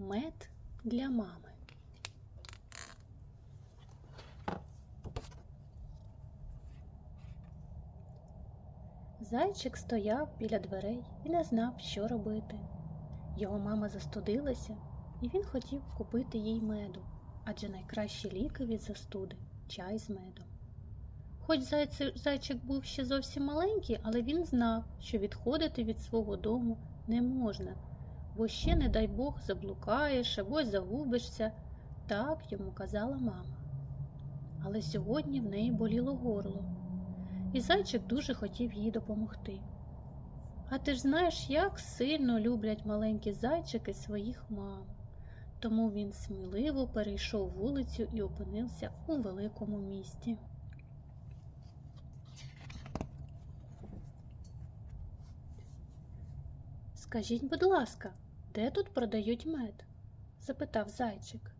Мед для мами. Зайчик стояв біля дверей і не знав, що робити. Його мама застудилася, і він хотів купити їй меду, адже найкращі ліки від застуди чай з медом. Хоч зайчик був ще зовсім маленький, але він знав, що відходити від свого дому не можна, бо ще, не дай Бог, заблукаєш або загубишся, так йому казала мама. Але сьогодні в неї боліло горло, і зайчик дуже хотів їй допомогти. А ти ж знаєш, як сильно люблять маленькі зайчики своїх мам. Тому він сміливо перейшов вулицю і опинився у великому місті. Скажіть, будь ласка, де тут продають мед? запитав зайчик.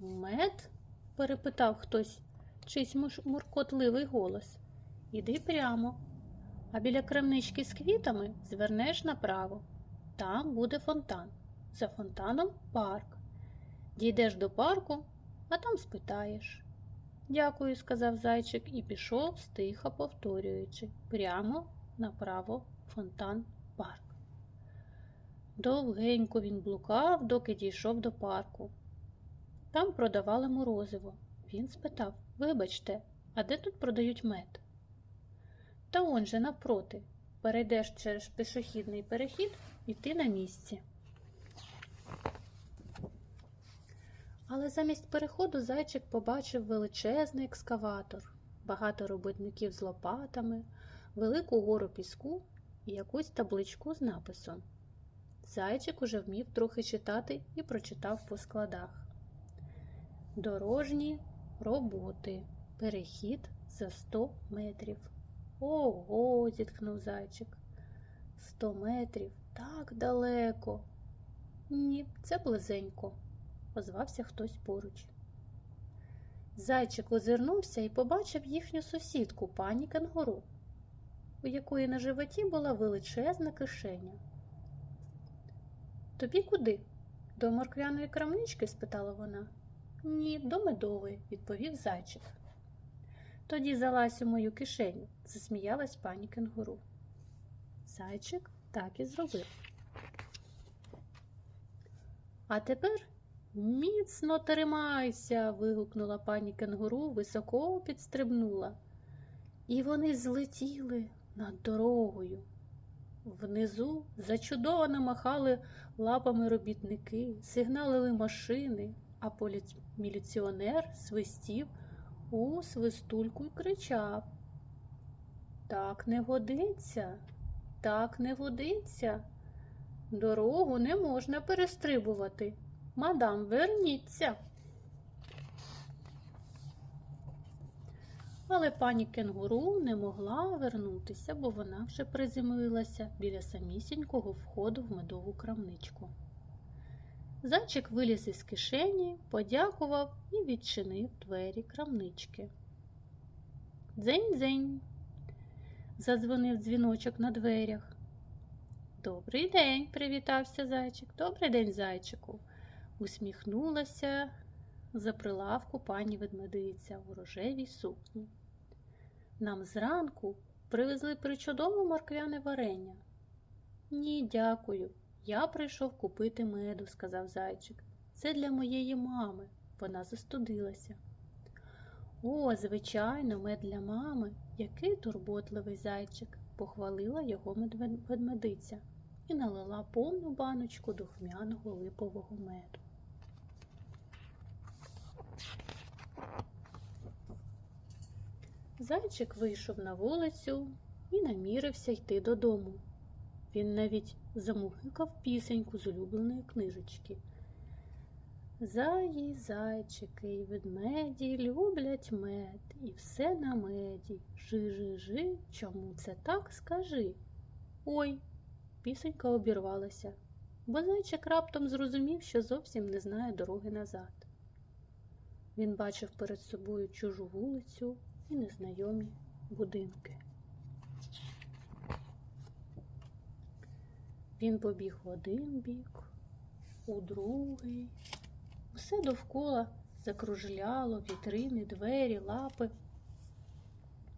Мед? перепитав хтось, чийсь муркотливий голос. Іди прямо, а біля крамнички з квітами звернеш направо. Там буде фонтан. За фонтаном парк. Дійдеш до парку, а там спитаєш. Дякую, сказав зайчик і пішов, стиха повторюючи, прямо направо фонтан парк. Довгенько він блукав, доки дійшов до парку. Там продавали морозиво. Він спитав Вибачте, а де тут продають мед? Та он же навпроти. Перейдеш через пішохідний перехід і ти на місці. Але замість переходу зайчик побачив величезний екскаватор, багато робітників з лопатами, велику гору піску і якусь табличку з написом. Зайчик уже вмів трохи читати і прочитав по складах. Дорожні роботи. Перехід за 100 метрів. Ого, зітхнув зайчик. Сто метрів так далеко. Ні, це близенько, озвався хтось поруч. Зайчик озирнувся і побачив їхню сусідку, пані кенгуру, у якої на животі була величезна кишеня. Тобі куди? До морквяної крамнички? спитала вона. Ні, до медової, відповів зайчик. Тоді залазь у мою кишеню, засміялась пані кенгуру. Зайчик так і зробив. А тепер міцно тримайся. вигукнула пані кенгуру, високо підстрибнула. І вони злетіли над дорогою. Внизу зачудовано махали лапами робітники, сигналили машини, а міліціонер свистів у свистульку й кричав. Так не годиться, так не годиться. Дорогу не можна перестрибувати. Мадам, верніться. Але пані кенгуру не могла вернутися, бо вона вже приземлилася біля самісінького входу в медову крамничку. Зайчик виліз із кишені, подякував і відчинив двері крамнички. Дзень-дзень. Задзвонив дзвіночок на дверях. Добрий день, привітався зайчик. Добрий день, зайчику. Усміхнулася за прилавку пані ведмедиця у рожевій сукні. Нам зранку привезли причудове морквяне варення. Ні, дякую. Я прийшов купити меду, сказав зайчик. Це для моєї мами. Вона застудилася. О, звичайно, мед для мами. Який турботливий зайчик, похвалила його ведмедиця і налила повну баночку духмяного липового меду. Зайчик вийшов на вулицю і намірився йти додому. Він навіть замугикав пісеньку з улюбленої книжечки. Заї, зайчики й ведмеді люблять мед, і все на меді. Жи-жи-жи, чому це так скажи? Ой, пісенька обірвалася, бо зайчик раптом зрозумів, що зовсім не знає дороги назад. Він бачив перед собою чужу вулицю і незнайомі будинки. Він побіг в один бік, у другий. Усе довкола закружляло вітрини, двері, лапи,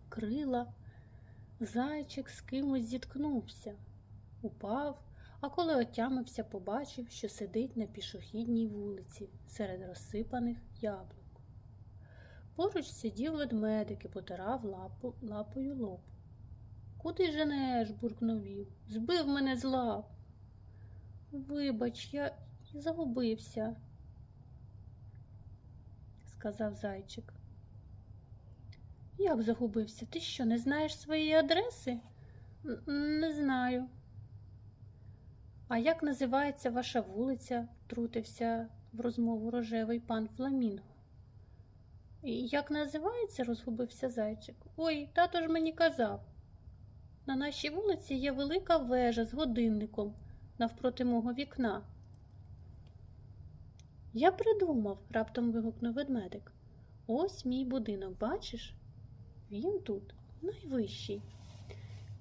крила. Зайчик з кимось зіткнувся, упав, а коли отямився, побачив, що сидить на пішохідній вулиці серед розсипаних яблук. Поруч сидів ведмедик і потирав лапу, лапою лоб. Куди женеш? буркнув він. Збив мене з лап. Вибач, я загубився, сказав зайчик. Як загубився? Ти що, не знаєш своєї адреси? Не знаю. А як називається ваша вулиця? втрутився в розмову рожевий пан Фламінго. «І Як називається? розгубився зайчик. Ой, тато ж мені казав. На нашій вулиці є велика вежа з годинником навпроти мого вікна. Я придумав, раптом вигукнув ведмедик. Ось мій будинок, бачиш? Він тут найвищий.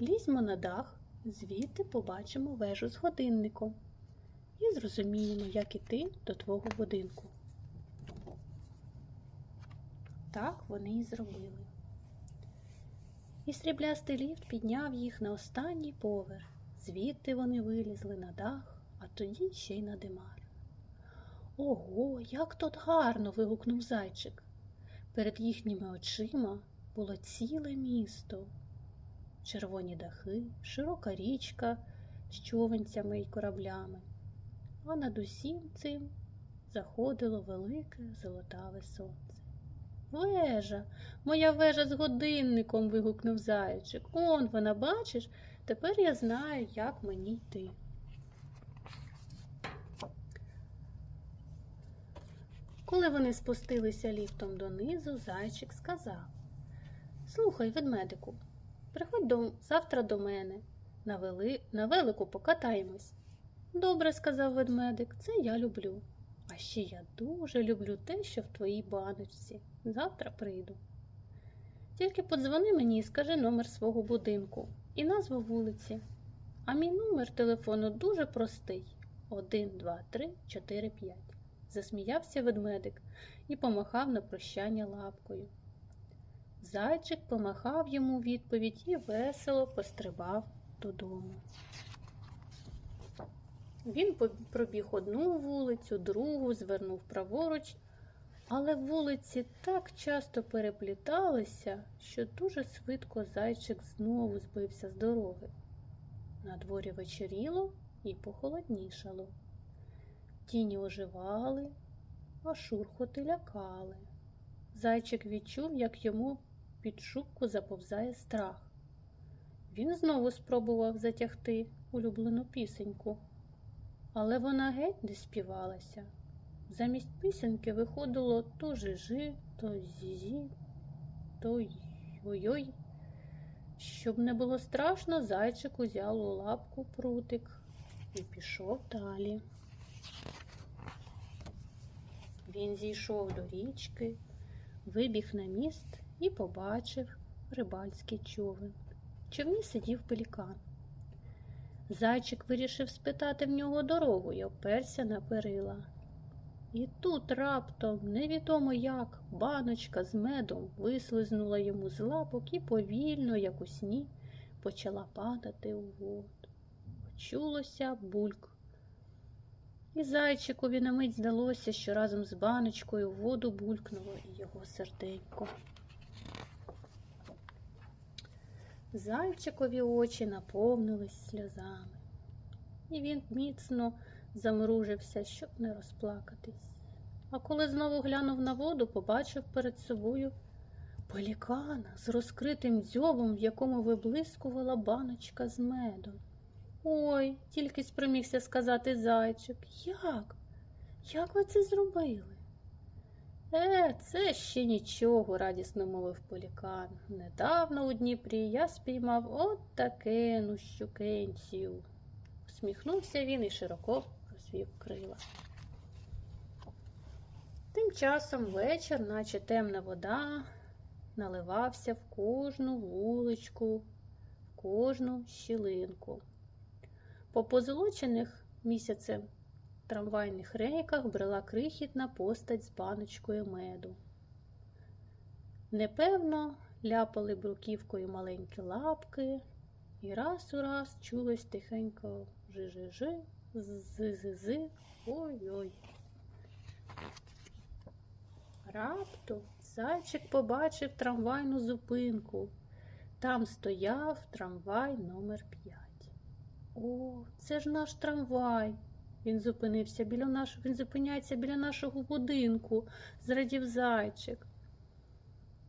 Лізьмо на дах, звідти побачимо вежу з годинником і зрозуміємо, як іти до твого будинку. Так вони і зробили. І сріблястий ліфт підняв їх на останній поверх. Звідти вони вилізли на дах, а тоді ще й на димар. Ого, як тут гарно. вигукнув зайчик. Перед їхніми очима було ціле місто. Червоні дахи, широка річка з човенцями й кораблями, а над усім цим заходило велике золотаве сонце. Вежа, моя вежа з годинником. вигукнув зайчик. Он вона, бачиш, тепер я знаю, як мені йти. Коли вони спустилися ліфтом донизу, зайчик сказав Слухай, ведмедику, приходь до, завтра до мене. На, вели, на велику покатаємось. Добре, сказав ведмедик, це я люблю. А ще я дуже люблю те, що в твоїй баночці. Завтра прийду. Тільки подзвони мені і скажи номер свого будинку і назву вулиці. А мій номер телефону дуже простий 1, 2, 3, 4, 5. Засміявся ведмедик і помахав на прощання лапкою. Зайчик помахав йому відповідь і весело пострибав додому. Він пробіг одну вулицю, другу, звернув праворуч, але вулиці так часто перепліталися, що дуже швидко зайчик знову збився з дороги. На дворі вечеріло і похолоднішало. Тіні оживали, а шурхоти лякали. Зайчик відчув, як йому під шубку заповзає страх. Він знову спробував затягти улюблену пісеньку, але вона геть не співалася. Замість пісеньки виходило то жижи, то зізі, то ой-ой. Щоб не було страшно, зайчик узяв у лапку прутик і пішов далі. Він зійшов до річки, вибіг на міст і побачив рибальський човен. Човні сидів пелікан. Зайчик вирішив спитати в нього дорогу і оперся на перила. І тут раптом, невідомо як, баночка з медом вислизнула йому з лапок і повільно, як у сні, почала падати у воду. Почулося бульк. І зайчикові на мить здалося, що разом з баночкою в воду булькнуло і його серденько. Зайчикові очі наповнились сльозами, і він міцно замружився, щоб не розплакатись. А коли знову глянув на воду, побачив перед собою пелікана з розкритим дзьобом, в якому виблискувала баночка з медом. Ой, тільки спромігся сказати зайчик. Як? Як ви це зробили? Е, це ще нічого, радісно мовив полікан. Недавно у Дніпрі я спіймав от такену щукенцію. Усміхнувся він і широко розвів крила. Тим часом вечір, наче темна вода, наливався в кожну вуличку, в кожну щілинку. По позолочених місяцем трамвайних рейках брела крихітна постать з баночкою меду. Непевно ляпали бруківкою маленькі лапки, і раз у раз чулось тихенько жи-жи-жи, з-з-з, ой-ой. Раптом зайчик побачив трамвайну зупинку. Там стояв трамвай номер 5. О, це ж наш трамвай. Він зупинився біля нашого, він зупиняється біля нашого будинку, зрадів зайчик.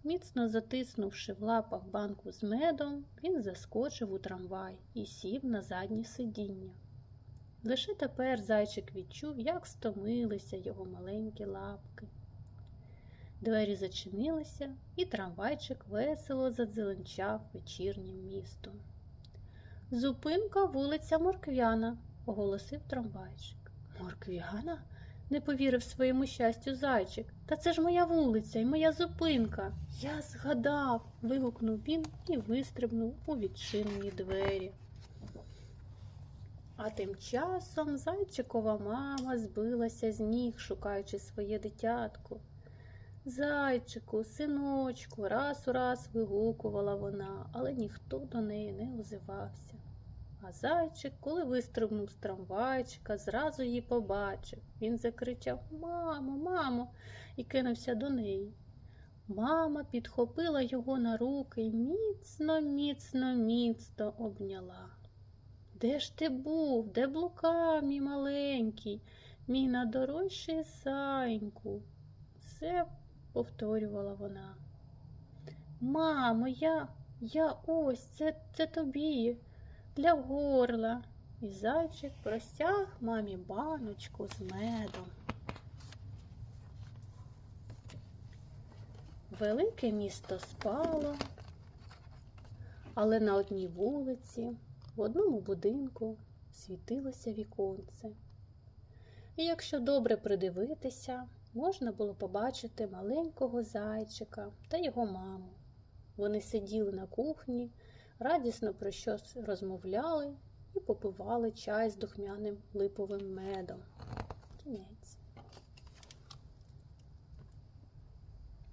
Міцно затиснувши в лапах банку з медом, він заскочив у трамвай і сів на заднє сидіння. Лише тепер зайчик відчув, як стомилися його маленькі лапки. Двері зачинилися, і трамвайчик весело задзеленчав вечірнім містом. Зупинка вулиця Морквяна, оголосив трамвайчик. Морквяна? не повірив своєму щастю зайчик. Та це ж моя вулиця і моя зупинка. Я згадав. вигукнув він і вистрибнув у відчинені двері. А тим часом зайчикова мама збилася з ніг, шукаючи своє дитятко. Зайчику, синочку, раз у раз вигукувала вона, але ніхто до неї не озивався. А зайчик, коли вистрибнув з трамвайчика, зразу її побачив. Він закричав Мамо, мамо, і кинувся до неї. Мама підхопила його на руки і міцно, міцно, міцно обняла. Де ж ти був? Де блукав, мій маленький, мій надорожчий зайку? Все повторювала вона. Мамо, я, я ось це, це тобі для горла. І зайчик простяг мамі баночку з медом. Велике місто спало, але на одній вулиці, в одному будинку світилося віконце. І якщо добре придивитися, можна було побачити маленького зайчика та його маму. Вони сиділи на кухні, радісно про щось розмовляли і попивали чай з духмяним липовим медом. Кінець.